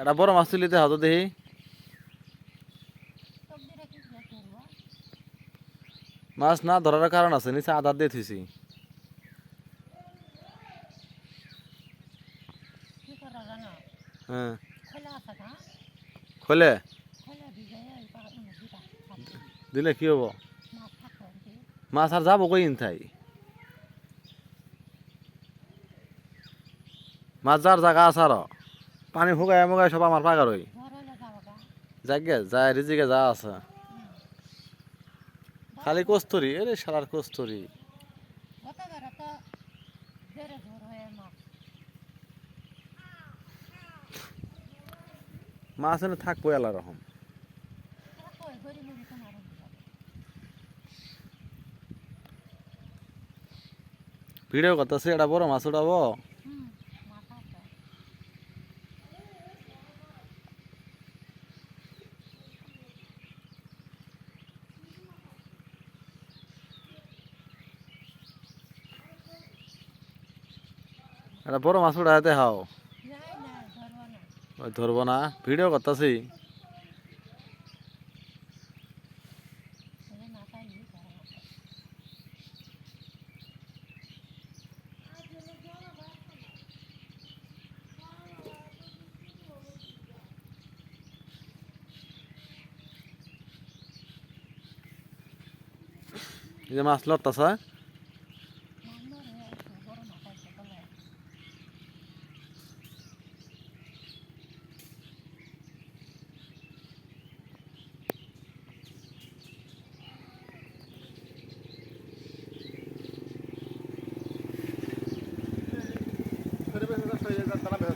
এটা বড় মাছ তুলিতে হতো দেখি। মাছ না ধরার কারণ আছে নিচে আদার দিয়ে থুইছি। হ্যাঁ। খোলা দিলে কি হব? মাছ আর যাব কই ইনথাই? মাছ যার জায়গা আছে আর। পানি শুকায় মুগায় সব আমার পাগার গা যাগে যায় রিজিকে যা আছে। খালি কস্তুরি এরে সারার কস্তুরি মাছ। এনে থাকব এলা রকম ভিডিও করতেছে এটা বড় মাছ উঠাবো হুম মাছ আছে এটা বড় মাছ উঠাতে হাও। ধরবো না। ভিডিও করতেছি। যে মাছ লড়তাছে। ধরে বেঁচে যাচ্ছে তারা